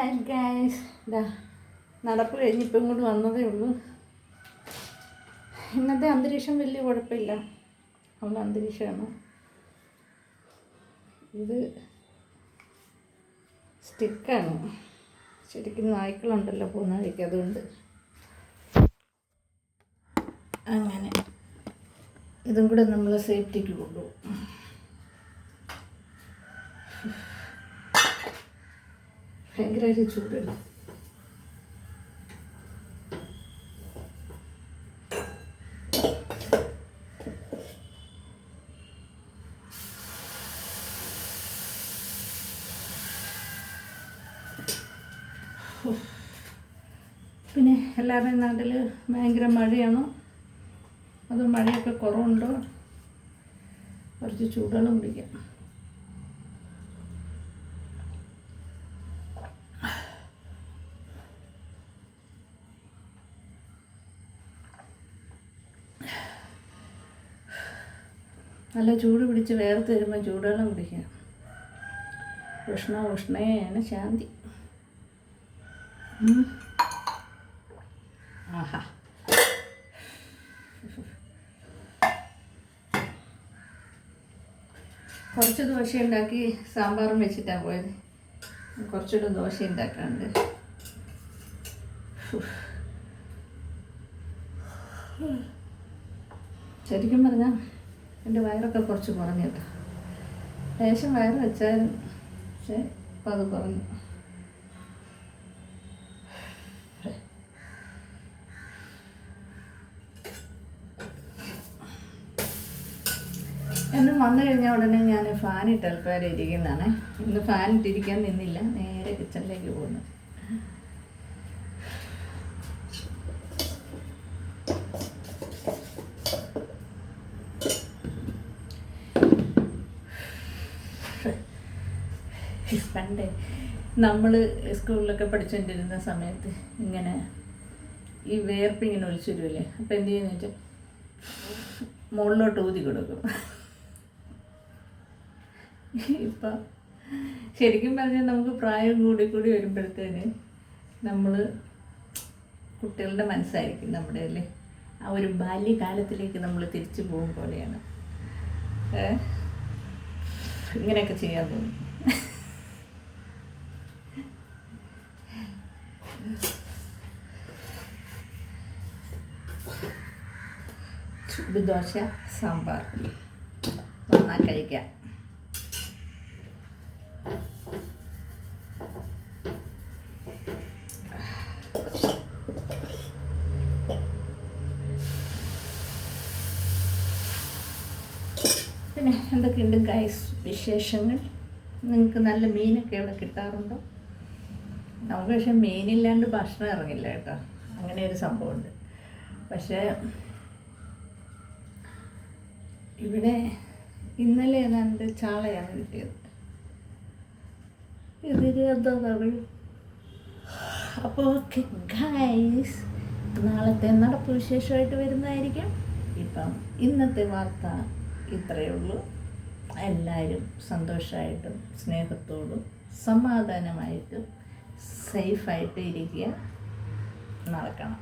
Hi guys ഇതാ നടപ്പ് കഴിഞ്ഞ് ഇപ്പം ഇങ്ങോട്ട് വന്നതേ ഉള്ളൂ. ഇന്നത്തെ അന്തരീക്ഷം വലിയ കുഴപ്പമില്ല. ഉള്ള അന്തരീക്ഷമാണ്. ഇത് സ്റ്റിക്കാണ്. ശരിക്കും നായ്ക്കളുണ്ടല്ലോ പോകുന്ന വഴിക്ക് അതുകൊണ്ട്. അങ്ങനെ. ഇതും കൂടെ നമ്മൾ സേഫ്റ്റിക്ക് കൊണ്ടുപോകും. ഭയങ്കരമായിട്ട് ചൂടുണ്ട് പിന്നെ എല്ലാവരുടെയും നാട്ടിൽ ഭയങ്കര മഴയാണോ? അതോ മഴയൊക്കെ കുറവുണ്ടോ? കുറച്ച് ചൂടുകളും കുടിക്കാം. നല്ല ചൂട് പിടിച്ച് വേർത്ത് വരുമ്പോൾ ചൂടുവെള്ളം കുടിക്കുക ഉഷ്ണ ഉഷ്ണേന ശാന്തി. ആഹാ. കുറച്ച് ദോശ ഉണ്ടാക്കി സാമ്പാറും വെച്ചിട്ടാണ് പോയത്. കുറച്ചുകൂടെ ദോശ ഉണ്ടാക്കാണ്ട് ശരിക്കും പറഞ്ഞാൽ എന്റെ വയറൊക്കെ കുറച്ച് കുറഞ്ഞു കേട്ടോ. ലേശം വയറ് വെച്ചായിരുന്നു പക്ഷേ ഇപ്പം അത് കുറഞ്ഞു. എന്നും വന്നു കഴിഞ്ഞാൽ ഉടനെ ഞാൻ ഫാൻ ഇട്ട് അല്പം ഇരിക്കുന്നതാണ്. ഇന്ന് ഫാൻ ഇട്ടിരിക്കാൻ നിന്നില്ല. നേരെ കിച്ചണിലേക്ക് പോകുന്നു. പണ്ട് നമ്മൾ സ്കൂളിലൊക്കെ പഠിച്ചുകൊണ്ടിരുന്ന സമയത്ത് ഇങ്ങനെ ഈ വേർപ്പ് ഇങ്ങനെ ഒലിച്ചു വരുമല്ലേ അപ്പം എന്ത് ചെയ്യുന്ന വെച്ചാൽ മുകളിലോട്ട് ഊതി കൊടുക്കും. ഇപ്പം ശരിക്കും പറഞ്ഞാൽ നമുക്ക് പ്രായം കൂടി കൂടി വരുമ്പോഴത്തേന് നമ്മൾ കുട്ടികളുടെ മനസ്സായിരിക്കും നമ്മുടെ അല്ലേ? ആ ഒരു ബാല്യകാലത്തിലേക്ക് നമ്മൾ തിരിച്ചു പോകും പോലെയാണ്. ഇങ്ങനെയൊക്കെ ചെയ്യാൻ തോന്നും. ചൂട് ദോശ സാമ്പാർ. നന്നായി കഴിക്കാം. പിന്നെ എന്തൊക്കെയുണ്ട് ഗൈസ് വിശേഷങ്ങൾ? നിങ്ങൾക്ക് നല്ല മീനൊക്കെ ഇവിടെ കിട്ടാറുണ്ടോ? നമുക്ക് പക്ഷെ മീനില്ലാണ്ട് ഭക്ഷണം ഇറങ്ങില്ല കേട്ടോ. അങ്ങനെ ഒരു സംഭവമുണ്ട്. പക്ഷേ ഇവിടെ ഇന്നലെ ഏതാണ്ട് ചാളയാണ് കിട്ടിയത്. ഇതിന് എന്താ അപ്പോൾ ഓക്കെ ഗൈസ് നാളത്തെ നടപ്പ് വിശേഷമായിട്ട് വരുന്നതായിരിക്കും. ഇപ്പം ഇന്നത്തെ വാർത്ത ഇത്രയേ ഉള്ളൂ. എല്ലാവരും സന്തോഷമായിട്ടും സ്നേഹത്തോടും സമാധാനമായിട്ടും സേഫായിട്ട് ഇരിക്കുക. നടക്കണം.